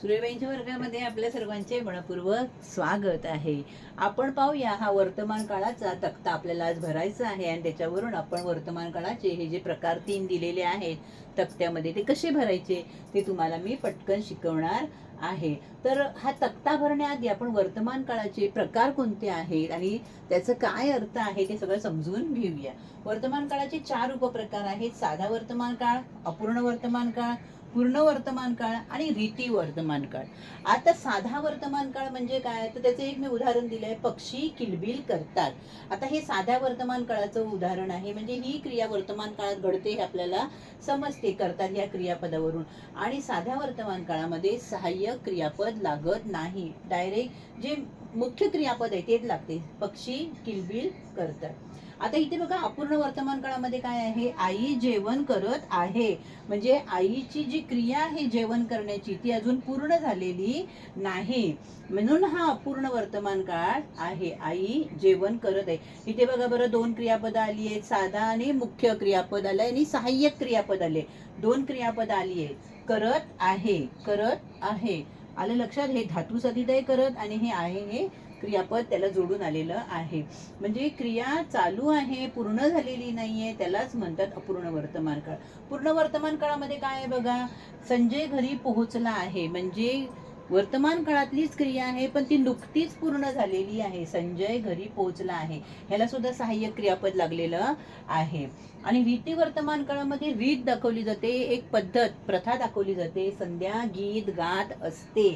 सूर्यबाईंच्या वर्गामध्ये आपल्या सर्वांचे मनपूर्वक स्वागत आहे. आपण पाहूया हा वर्तमान काळाचा तक्ता आपल्याला आज भरायचा आहे आणि त्याच्यावरून आपण वर्तमान काळाचे हे जे प्रकार तीन दिलेले आहेत तक्त्यामध्ये ते कसे भरायचे ते तुम्हाला मी पटकन शिकवणार आहे. तर हा तक्ता भरण्याआधी आपण वर्तमान काळाचे प्रकार कोणते आहेत आणि त्याचं काय अर्थ आहे ते सगळं समजून घेऊया. वर्तमान काळाचे चार उपप्रकार आहेत. साधा वर्तमान काळ अपूर्ण वर्तमान काळ पूर्ण वर्तमान काळ आणि रीती वर्तमान काळ. आता साधा वर्तमान काळ म्हणजे काय? तर त्याचं एक मी उदाहरण दिलंय पक्षी किलबिल करतात. आता हे साध्या वर्तमान काळाचं उदाहरण आहे. म्हणजे ही क्रिया वर्तमान काळात घडते हे आपल्याला समजते करतात या क्रियापदावरून. आणि साध्या वर्तमान काळामध्ये सहाय्यक क्रियापद लागत नाही. डायरेक्ट जे मुख्य क्रियापद आहे तेच लागते. पक्षी किलबिल करतात आता इथे बघा अपूर्ण वर्तमान काळामध्ये काय आहे? आई जेवण करत आहे. म्हणजे आईची जी क्रिया आहे जेवण करण्याची ती अजून पूर्ण झालेली नाही. म्हणून हा अपूर्ण वर्तमान काळ आहे. आई जेवण करत आहे. इथे बघा बरं दोन क्रियापद आली आहेत. साधा आणि मुख्य क्रियापद आलंय आणि सहाय्यक क्रियापद आले दोन क्रियापद आली आहेत. करत आहे करत आहे. आलं लक्षात हे धातू सदिदय करत आणि हे आहे हे क्रियापद त्याला जोडून आलेलं आहे. म्हणजे क्रिया चालू आहे पूर्ण झालेली नाहीये त्यालाच म्हणतात अपूर्ण वर्तमान काळ पूर्ण वर्तमान काळामध्ये काय आहे बघा? संजय घरी पोहोचला आहे. म्हणजे वर्तमान काळातलीच क्रिया आहे पण ती नुकतीच पूर्ण झालेली आहे. संजय घरी पोहोचला आहे. ह्याला सुद्धा सहाय्यक क्रियापद लागलेलं आहे. आणि रीती वर्तमान काळामध्ये रीत दाखवली जाते एक पद्धत प्रथा दाखवली जाते. संध्या गीत गात असते.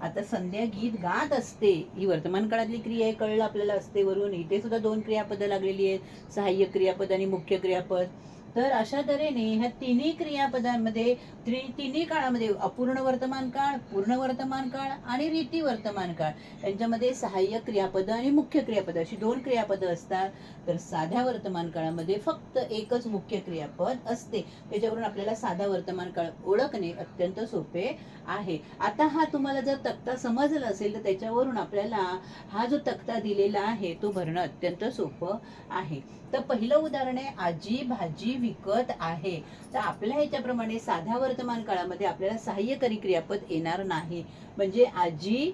आता संध्या गीत गात असते ही वर्तमान काळातली क्रिया आहे कळलं आपल्याला असते वरून. इथे सुद्धा दोन क्रियापदं लागलेली आहेत सहाय्यक क्रियापद आणि मुख्य क्रियापद. तर अशा तऱ्हेने ह्या तिन्ही क्रियापदांमध्ये त्रि- तिन्ही काळामध्ये अपूर्ण वर्तमान काळ पूर्ण वर्तमान काळ आणि रीती वर्तमान काळ यांच्यामध्ये सहाय्यक क्रियापद आणि मुख्य क्रियापद अशी दोन क्रियापदं असतात. तर साध्या वर्तमान काळामध्ये फक्त एकच मुख्य क्रियापद असते. त्याच्यावरून आपल्याला साधा वर्तमान काळ ओळखणे अत्यंत सोपे आहे. आता हा तुम्हाला जर तक्ता समजला असेल तर त्याच्यावरून आपल्याला हा जो तक्ता दिलेला आहे तो भरणं अत्यंत सोपं आहे. तर पहिलं उदाहरण आहे आजी भाजी विकत आहे. तर आपल्या ह्याच्याप्रमाणे साध्या वर्तमान काळामध्ये आपल्याला सहाय्यकारी क्रियापद येणार नाही. म्हणजे आजी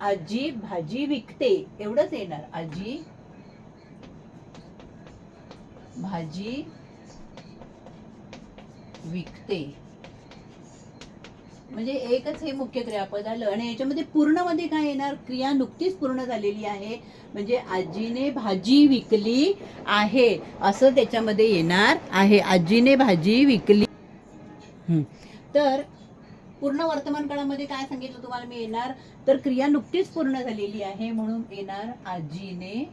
आजी भाजी विकते एवढंच येणार. आजी भाजी विकते. म्हणजे एकच हे मुख्य क्रियापद आलं. आणि याच्यामध्ये पूर्णमध्ये काय येणार? क्रिया नुकतीच पूर्ण झालेली आहे. म्हणजे आजीने भाजी विकली आहे असं त्याच्यामध्ये येणार आहे. आजीने भाजी विकली. तर पूर्ण वर्तमान काळामध्ये काय सांगितलं तुम्हाला मी येणार? तर क्रिया नुकतीच पूर्ण झालेली आहे म्हणून येणार आजीने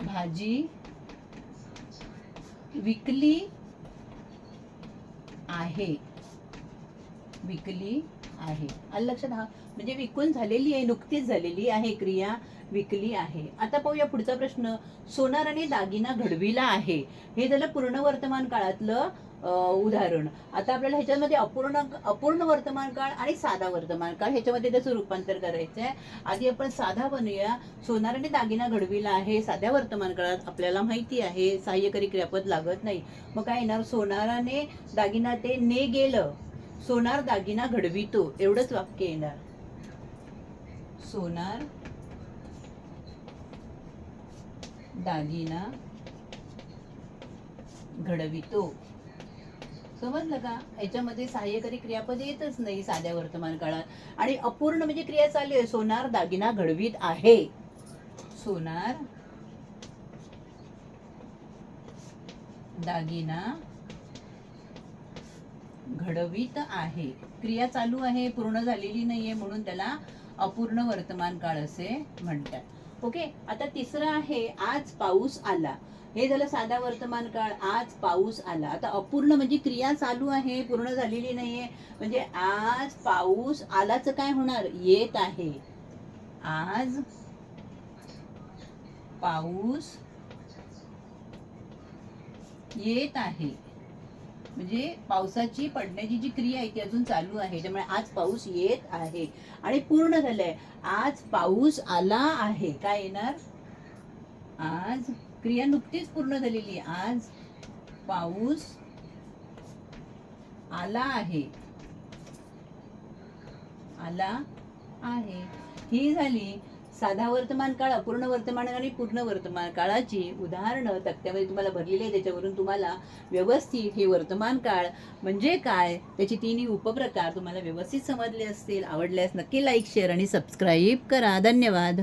भाजी विकली आहे. विकली आहे. आलं लक्षात? हा. म्हणजे विकून झालेली आहे नुकतीच झालेली आहे क्रिया विकली आहे. आता पाहूया पुढचा प्रश्न. सोनार आणि दागिना घडविला आहे. हे झालं पूर्ण वर्तमान काळातलं उदाहरण. आता आपल्याला ह्याच्यामध्ये अपूर्ण अपूर्ण वर्तमान काळ आणि साधा वर्तमान काळ ह्याच्यामध्ये त्याचं रूपांतर करायचं आहे आधी आपण साधा बनूया. सोनाराने दागिना घडविला आहे. साध्या वर्तमान काळात आपल्याला माहिती आहे सहाय्यकारी क्रियापद लागत नाही. मग काय येणार? सोनाराने दागिना ते ने गेलं. सोनार दागिना घडवितो. एवढंच वाक्य येणार. सोनार दागिना घडवितो. समजलं का? याच्यामध्ये सहाय्यकारी क्रियापद येतच नाही साध्या वर्तमान काळात. आणि अपूर्ण म्हणजे क्रिया चालू आहे. सोनार दागिना घडवीत आहे. सोनार दागिना घडवीत आहे. क्रिया चालू आहे पूर्ण झालेली नाहीये म्हणून त्याला अपूर्ण वर्तमान काळ असे म्हणतात. ओके? आता तिसरं आहे आज पाऊस आला. हे झालं साधा वर्तमान काळ आज पाऊस आला. आता अपूर्ण म्हणजे क्रिया चालू आहे पूर्ण झालेली नाहीये. म्हणजे आज पाऊस आलाच काय होणार? येत आहे. आज पाऊस येत आहे. म्हणजे पावसाची पडण्याची जी क्रिया आहे ती अजून चालू आहे त्यामुळे आज पाऊस येत आहे. आणि पूर्ण झालंय. आज पाऊस आला आहे. काय येणार? आज क्रिया नुकतीच पूर्ण झालेली आज पाऊस आला आहे. आला आहे. ही झाली साधा वर्तमान काळ अपूर्ण वर्तमान आणि पूर्ण वर्तमान काळाची उदाहरणं तक्त्यामध्ये तुम्हाला भरलेली आहे त्याच्यावरून तुम्हाला व्यवस्थित हे वर्तमान काळ म्हणजे काय त्याची तिन्ही उपप्रकार तुम्हाला व्यवस्थित समजले असतील आवडल्यास नक्की लाईक शेअर आणि सबस्क्राईब करा. धन्यवाद.